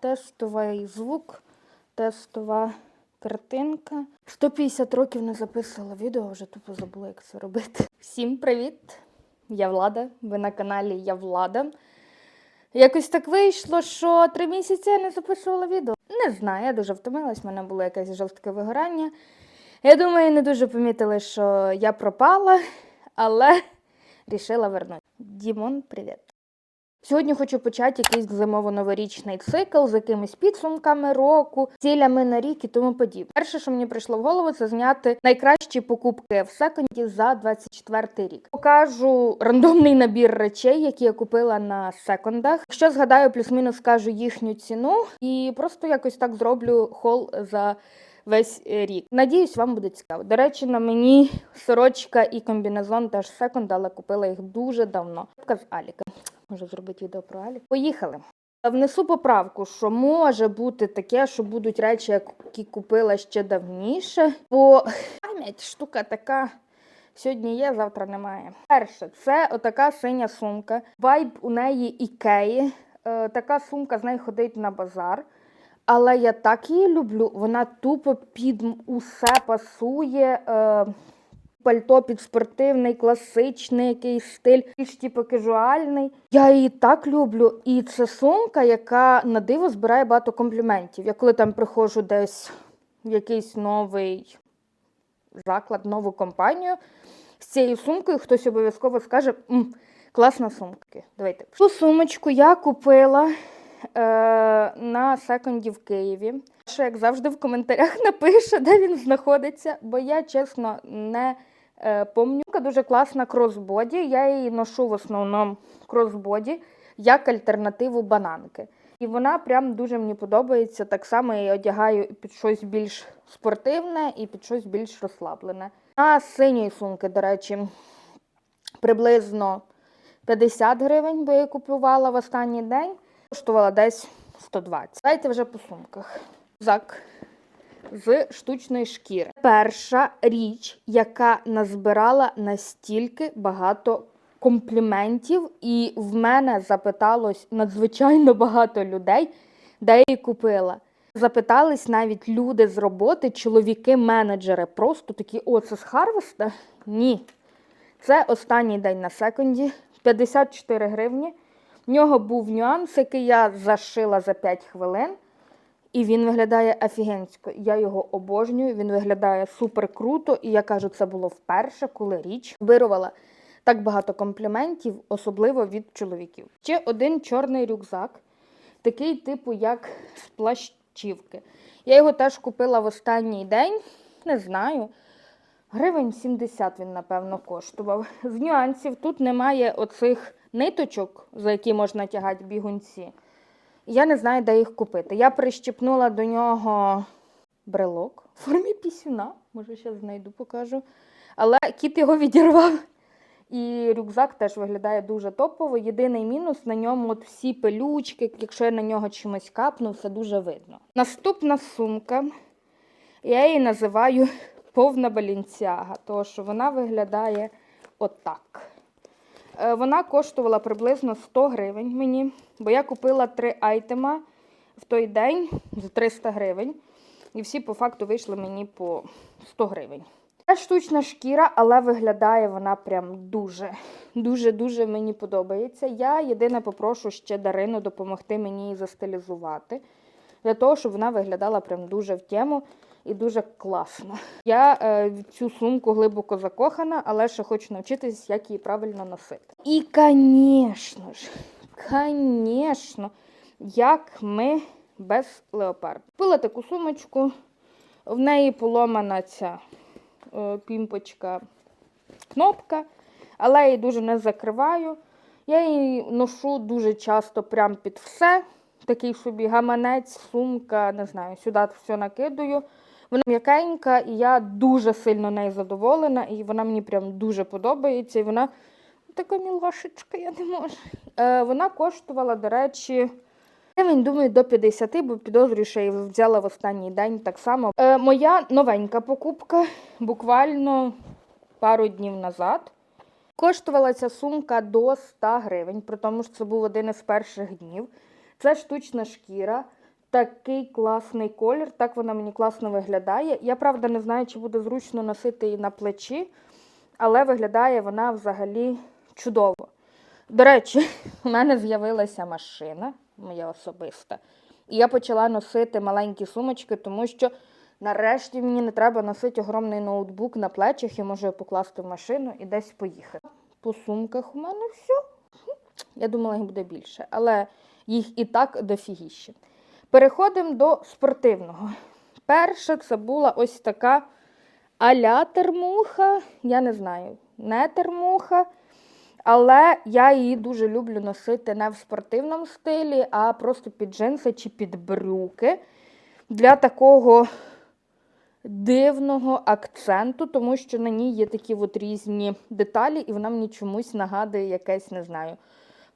Тестовий звук, тестова картинка. 150 років не записувала відео, вже тупо забула, як це робити. Всім привіт! Я Влада. Ви на каналі Я Влада. Якось так вийшло, що три місяці я не записувала відео. Не знаю, я дуже втомилась, в мене було якесь жорстке вигорання. Я думаю, не дуже помітили, що я пропала, але рішила вернути. Дімон, привіт. Сьогодні хочу почати якийсь зимово-новорічний цикл з якимись підсумками року, цілями на рік і тому подібне. Перше, що мені прийшло в голову, це зняти найкращі покупки в секонді за 24 рік. Покажу рандомний набір речей, які я купила на секондах. Якщо згадаю, плюс-мінус скажу їхню ціну, і просто якось так зроблю хол за. Весь е, рік. Надіюсь, вам буде цікаво. До речі, на мені сорочка і комбінезон теж секонд, але купила їх дуже давно. З Аліка. Можу зробити відео про Алік. Поїхали. Внесу поправку, що може бути таке, що будуть речі, які купила ще давніше. Бо пам'ять штука така. Сьогодні є, завтра немає. Перше, це отака синя сумка. Вайб у неї ікеї. Е, така сумка з нею ходить на базар. Але я так її люблю. Вона тупо під усе пасує. Е, пальто під спортивний, класичний якийсь стиль, більш типу кажуальний. Я її так люблю. І це сумка, яка на диво збирає багато компліментів. Я коли там приходжу десь в якийсь новий заклад, нову компанію з цією сумкою, хтось обов'язково скаже. «М, Класна сумка. Давайте. Цю сумочку я купила е, на секонді в Києві. Що, як завжди, в коментарях напише, де він знаходиться, бо я чесно не е, помню. Сумка Дуже класна кросбоді. Я її ношу в основному кросбоді як альтернативу бананки. І вона прям дуже мені подобається. Так само я її одягаю під щось більш спортивне і під щось більш розслаблене. А синьої сумки, до речі, приблизно 50 гривень, бо я купувала в останній день. Коштувала десь 120. Давайте вже по сумках. Зак з штучної шкіри. Перша річ, яка назбирала настільки багато компліментів, і в мене запиталось надзвичайно багато людей, де її купила. Запитались навіть люди з роботи, чоловіки-менеджери. Просто такі, о, це з Харвеста? Ні. Це останній день на секунді, 54 гривні. В нього був нюанс, який я зашила за 5 хвилин. І він виглядає офігенсько. Я його обожнюю, він виглядає супер круто. І я кажу, це було вперше, коли річ вирувала так багато компліментів, особливо від чоловіків. Ще один чорний рюкзак, такий типу, як з плащівки. Я його теж купила в останній день, не знаю. Гривень 70 він, напевно, коштував. З нюансів тут немає оцих ниточок, за які можна тягати бігунці. Я не знаю, де їх купити. Я прищепнула до нього брелок в формі пісюна. Може, ще знайду, покажу. Але кіт його відірвав. І рюкзак теж виглядає дуже топово. Єдиний мінус на ньому от всі пелючки, якщо я на нього чимось капну, все дуже видно. Наступна сумка. Я її називаю повна балінцяга, тому що вона виглядає отак. Е, Вона коштувала приблизно 100 гривень мені, бо я купила три айтема в той день за 300 гривень. І всі по факту вийшли мені по 100 гривень. Це штучна шкіра, але виглядає вона прям дуже, дуже-дуже мені подобається. Я єдине попрошу ще Дарину допомогти мені її застилізувати, для того, щоб вона виглядала прям дуже в тему і дуже класно. Я е, в цю сумку глибоко закохана, але ще хочу навчитись, як її правильно носити. І, звісно ж, звісно, як ми без леопарду. Купила таку сумочку, в неї поломана ця е, пімпочка кнопка, але я її дуже не закриваю. Я її ношу дуже часто прям під все. Такий собі гаманець, сумка, не знаю, сюди все накидаю. Вона м'якенька, і я дуже сильно нею задоволена, і вона мені прям дуже подобається. І вона така мілашечка, я не можу. Е, вона коштувала, до речі, гривень, думаю, до 50, бо підозрюю, що я взяла в останній день так само. Е, моя новенька покупка буквально пару днів назад. Коштувала ця сумка до 100 гривень, при тому що це був один із перших днів. Це штучна шкіра. Такий класний колір, так вона мені класно виглядає. Я правда не знаю, чи буде зручно носити її на плечі, але виглядає вона взагалі чудово. До речі, у мене з'явилася машина, моя особиста, і я почала носити маленькі сумочки, тому що нарешті мені не треба носити огромний ноутбук на плечах, я можу покласти в машину і десь поїхати. По сумках у мене все. Я думала, їх буде більше, але їх і так дофігіще. Переходимо до спортивного. Перше це була ось така аля термуха. Я не знаю, не термуха. Але я її дуже люблю носити не в спортивному стилі, а просто під джинси чи під брюки. Для такого дивного акценту, тому що на ній є такі от різні деталі, і вона мені чомусь нагадує якесь, не знаю,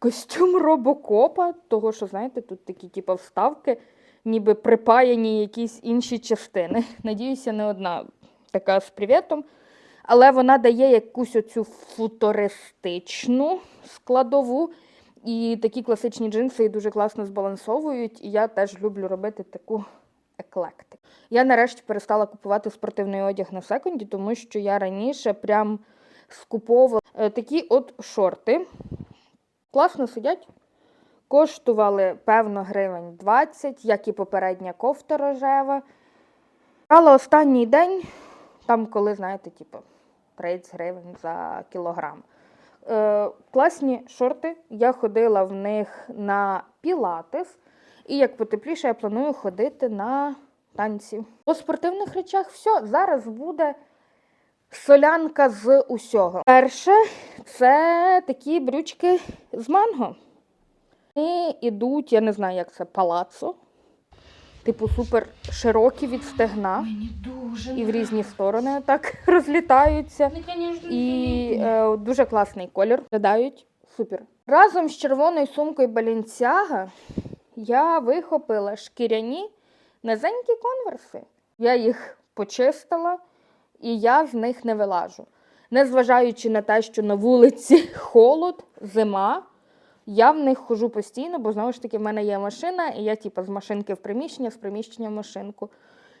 костюм робокопа, того, що, знаєте, тут такі типу, вставки, ніби припаяні якісь інші частини. Надіюся, не одна така з привітом. Але вона дає якусь оцю футуристичну складову. І такі класичні джинси дуже класно збалансовують. І я теж люблю робити таку еклектику. Я нарешті перестала купувати спортивний одяг на секунді, тому що я раніше прям скуповувала е, такі от шорти. Класно сидять. Коштували, певно, гривень 20, як і попередня кофта рожева. Брала останній день, там, коли, знаєте, типу, 30 гривень за кілограм. Е, класні шорти. Я ходила в них на пілатес. І як потепліше, я планую ходити на танці. По спортивних речах все. Зараз буде солянка з усього. Перше, це такі брючки з манго. Вони йдуть, я не знаю, як це, палацо. Типу супер широкі від стегна. Мені дуже І в різні сторони так розлітаються. Ну, конечно, І е, дуже класний колір. Виглядають супер. Разом з червоною сумкою Balenciaga я вихопила шкіряні низенькі конверси. Я їх почистила, і я з них не вилажу. Незважаючи на те, що на вулиці холод, зима, я в них хожу постійно, бо знову ж таки в мене є машина, і я типу, з машинки в приміщення, з приміщення в машинку.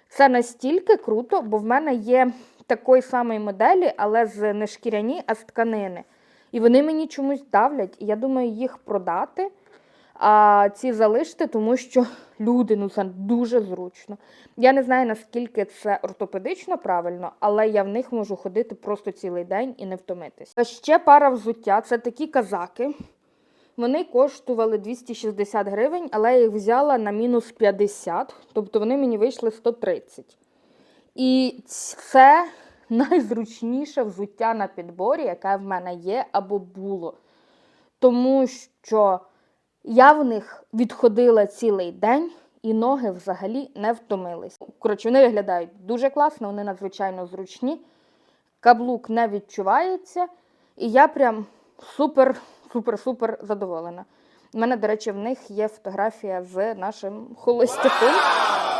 Це настільки круто, бо в мене є такої самої моделі, але з не шкіряні, а з тканини. І вони мені чомусь давлять, і я думаю їх продати, а ці залишити, тому що люди, ну це дуже зручно. Я не знаю, наскільки це ортопедично правильно, але я в них можу ходити просто цілий день і не втомитись. Ще пара взуття це такі казаки. Вони коштували 260 гривень, але я їх взяла на мінус 50, тобто вони мені вийшли 130. І це найзручніше взуття на підборі, яке в мене є або було. Тому що я в них відходила цілий день, і ноги взагалі не втомились. Коротше, вони виглядають дуже класно, вони надзвичайно зручні. Каблук не відчувається, і я прям супер, супер, супер задоволена. У мене, до речі, в них є фотографія з нашим холостяком.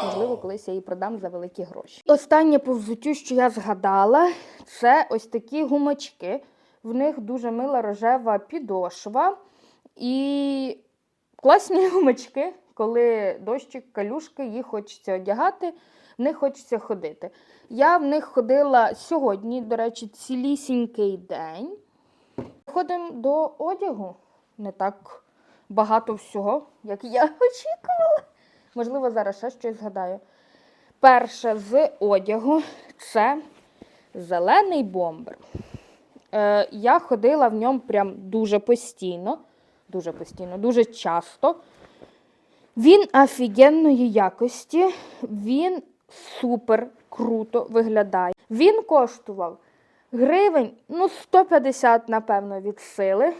Можливо, колись я її продам за великі гроші. Останнє по взуттю, що я згадала, це ось такі гумачки. В них дуже мила рожева підошва. І класні гумачки, коли дощик, калюшки, їх хочеться одягати, в них хочеться ходити. Я в них ходила сьогодні, до речі, цілісінький день. Ходимо до одягу. Не так багато всього, як я очікувала. Можливо, зараз ще щось згадаю. Перше з одягу це зелений бомбер. Е, я ходила в ньому прям дуже постійно, дуже постійно, дуже часто. Він офігенної якості, він супер круто виглядає. Він коштував гривень, ну, 150, напевно, від сили.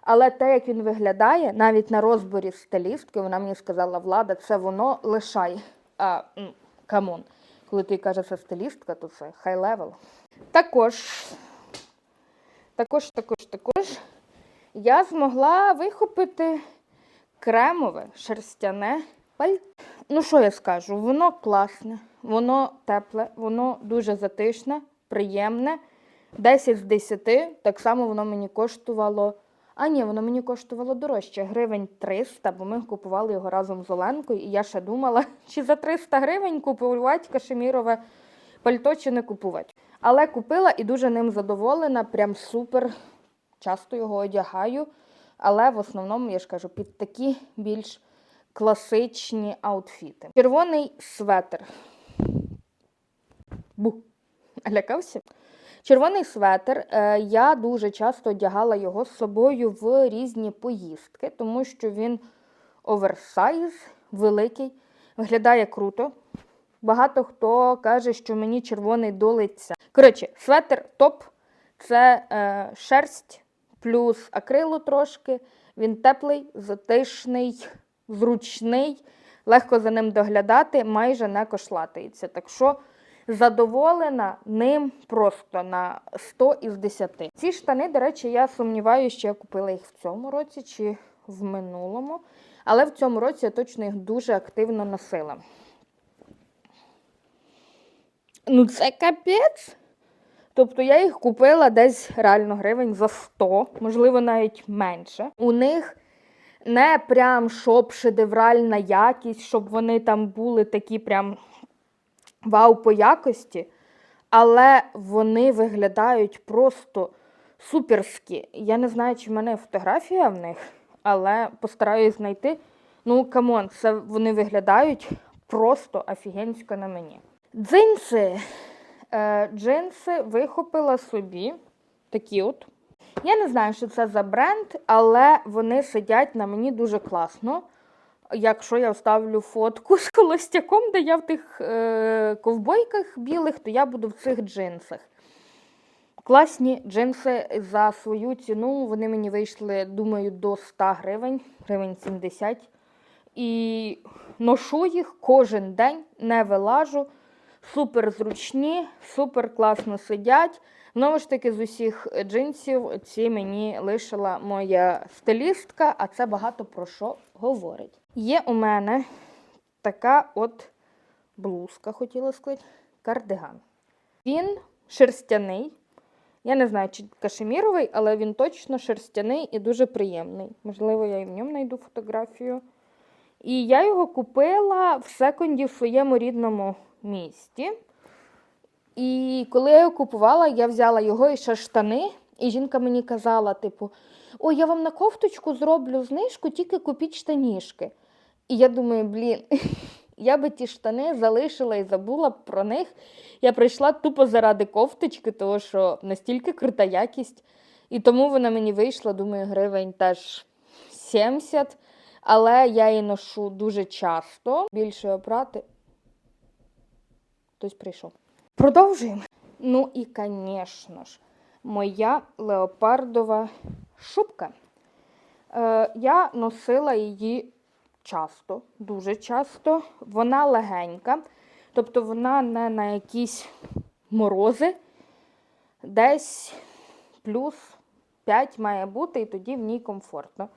Але те, як він виглядає, навіть на розборі стилістки, вона мені сказала, влада, це воно лишай. А, камон. Коли ти кажеш, це стилістка, то це хай левел. Також, також, також, також я змогла вихопити кремове шерстяне пальто. Ну, що я скажу? Воно класне, воно тепле, воно дуже затишне, приємне. 10 з 10. Так само воно мені коштувало. А ні, воно мені коштувало дорожче, гривень 300, бо ми купували його разом з Оленкою, і я ще думала, чи за 300 гривень купувати кашемірове пальто, чи не купувати. Але купила і дуже ним задоволена, прям супер. Часто його одягаю, але в основному, я ж кажу, під такі більш класичні аутфіти. Червоний светр. Бу. Лякався? Червоний светр. Е, я дуже часто одягала його з собою в різні поїздки, тому що він оверсайз, великий, виглядає круто. Багато хто каже, що мені червоний до лиця. Коротше, светр топ це е, шерсть плюс акрилу трошки. Він теплий, затишний, зручний, легко за ним доглядати, майже не кошлатається. Так що задоволена ним просто на 100 із 10. Ці штани, до речі, я сумніваюся, що я купила їх в цьому році чи в минулому. Але в цьому році я точно їх дуже активно носила. Ну, це капець. Тобто я їх купила десь реально гривень за 100, можливо, навіть менше. У них не прям щоб шедевральна якість, щоб вони там були такі прям вау по якості, але вони виглядають просто суперські. Я не знаю, чи в мене фотографія в них, але постараюсь знайти. Ну, камон, це вони виглядають просто офігенсько на мені. Джинси. Е, джинси вихопила собі. Такі от. Я не знаю, що це за бренд, але вони сидять на мені дуже класно. Якщо я вставлю фотку з холостяком, де я в тих е, ковбойках білих, то я буду в цих джинсах. Класні джинси за свою ціну. Вони мені вийшли, думаю, до 100 гривень, гривень 70. І ношу їх кожен день, не вилажу. Супер зручні, супер класно сидять. Знову ж таки, з усіх джинсів ці мені лишила моя стилістка, а це багато про що говорить. Є у мене така от блузка, хотіла сказати, кардиган. Він шерстяний. Я не знаю, чи кашеміровий, але він точно шерстяний і дуже приємний. Можливо, я і в ньому знайду фотографію. І я його купила в секонді в своєму рідному місті. І коли я його купувала, я взяла його і ще штани, і жінка мені казала, типу, ой, я вам на кофточку зроблю знижку, тільки купіть штанішки. І я думаю, блін, я би ті штани залишила і забула про них. Я прийшла тупо заради кофточки, тому що настільки крута якість. І тому вона мені вийшла, думаю, гривень теж 70. Але я її ношу дуже часто. Більше опрати. Хтось прийшов. Продовжуємо. Ну і, звісно ж, моя леопардова шубка. Е, я носила її часто, дуже часто. Вона легенька, тобто вона не на якісь морози, десь плюс 5 має бути, і тоді в ній комфортно.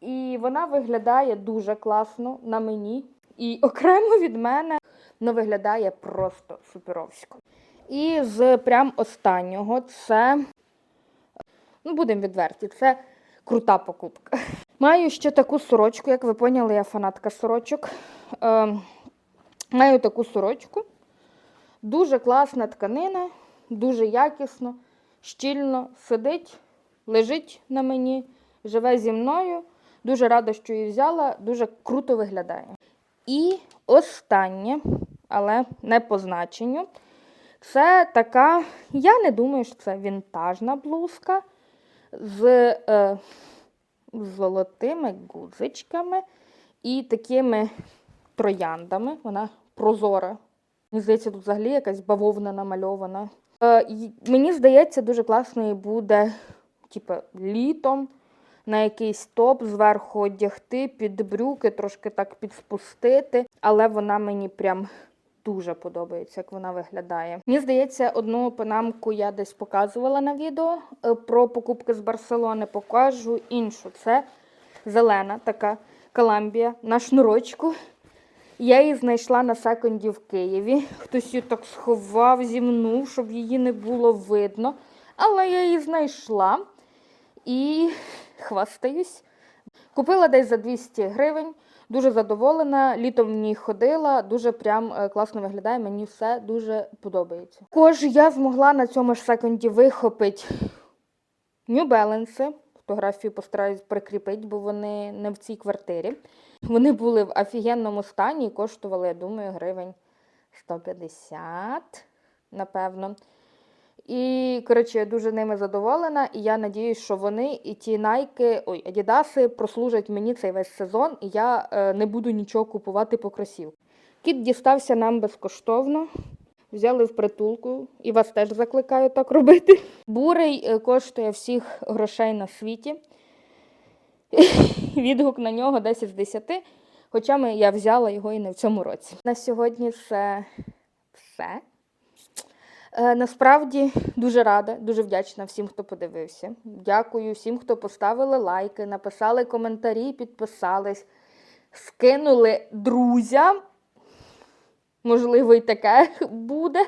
І вона виглядає дуже класно на мені. І окремо від мене вона виглядає просто суперовсько. І з прям останнього це, ну, будемо відверті, це крута покупка. Маю ще таку сорочку, як ви поняли, я фанатка сорочок. Е, маю таку сорочку. Дуже класна тканина, дуже якісно, щільно сидить, лежить на мені, живе зі мною. Дуже рада, що її взяла, дуже круто виглядає. І останнє, але не по значенню, це така, я не думаю, що це вінтажна блузка з е, золотими гудзичками і такими трояндами. Вона прозора. Мені здається, тут взагалі якась бавовна намальована. Е, мені здається, дуже класно буде типу, літом на якийсь топ зверху одягти, під брюки, трошки так підспустити, але вона мені прям дуже подобається, як вона виглядає. Мені здається, одну панамку я десь показувала на відео е, про покупки з Барселони. Покажу іншу. Це зелена така Коламбія на шнурочку. Я її знайшла на секонді в Києві. Хтось її так сховав, зімнув, щоб її не було видно. Але я її знайшла. І хвастаюсь. Купила десь за 200 гривень. Дуже задоволена. Літом в ній ходила, дуже прям е, класно виглядає. Мені все дуже подобається. Також я змогла на цьому ж секунді вихопити New Balance. Фотографію постараюсь прикріпити, бо вони не в цій квартирі. Вони були в офігенному стані і коштували, я думаю, гривень 150, напевно. І, коротше, я дуже ними задоволена, і я надіюсь, що вони і ті найки, ой, Адідаси прослужать мені цей весь сезон, і я е, не буду нічого купувати по кросів. Кіт дістався нам безкоштовно. Взяли в притулку і вас теж закликаю так робити. Бурий е, коштує всіх грошей на світі. Відгук на нього 10 з 10, хоча ми, я взяла його і не в цьому році. На сьогодні це все. Е, насправді дуже рада, дуже вдячна всім, хто подивився. Дякую всім, хто поставили лайки, написали коментарі, підписались, скинули друзям. Можливо, і таке буде.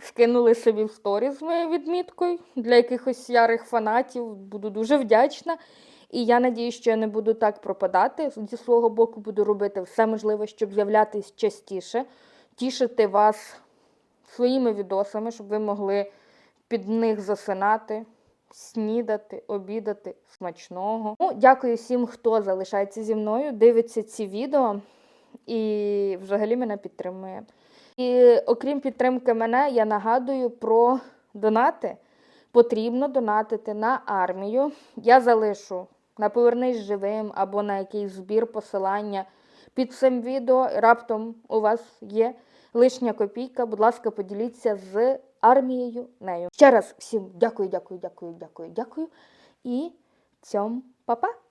Скинули собі в сторіс з моєю відміткою для якихось ярих фанатів. Буду дуже вдячна. І я надію, що я не буду так пропадати. Зі свого боку буду робити все можливе, щоб з'являтись частіше, тішити вас своїми відосами, щоб ви могли під них засинати, снідати, обідати смачного. Ну, дякую всім, хто залишається зі мною, дивиться ці відео і взагалі мене підтримує. І окрім підтримки мене, я нагадую про донати. Потрібно донатити на армію. Я залишу на повернись живим або на якийсь збір посилання під цим відео. Раптом у вас є лишня копійка. Будь ласка, поділіться з армією нею. Ще раз всім дякую, дякую, дякую, дякую, дякую. І цьом па-па!